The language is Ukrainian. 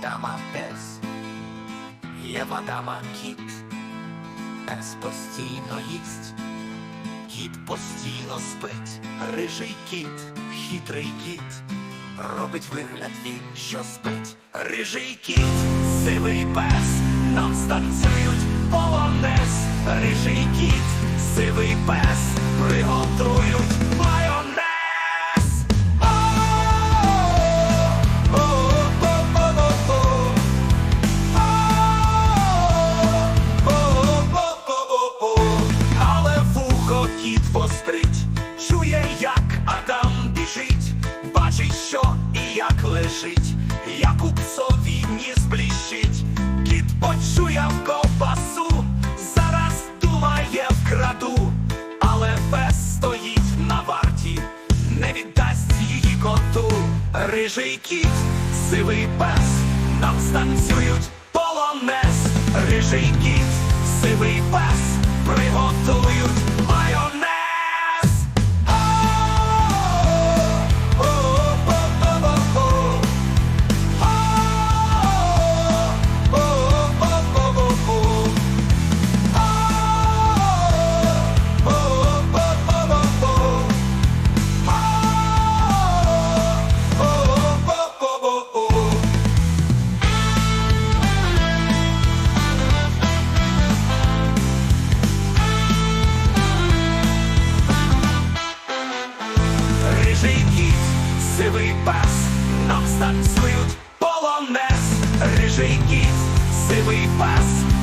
Адама пес, є в Адама кіт, пес постійно їсть, кіт постійно спить, рижий кіт, хитрий кіт, робить вигляд він, що спить, рижий кіт, сивий пес, нам станцюють полонез, рижий кіт, сивий пес, приготують кіт пострить, чує, як Адам біжить, бачить, що і як лежить, як у псові ніс бліщить, кіт почує в ковбасу, зараз думає вкраду, але пес стоїть на варті, не віддасть її коту. Рижий кіт, сивий пес, нам станцюють полонез, рижий кіт, сивий пес, приготують сивий пес, нам старт слиють полонез, рижий кіт, сивий пес.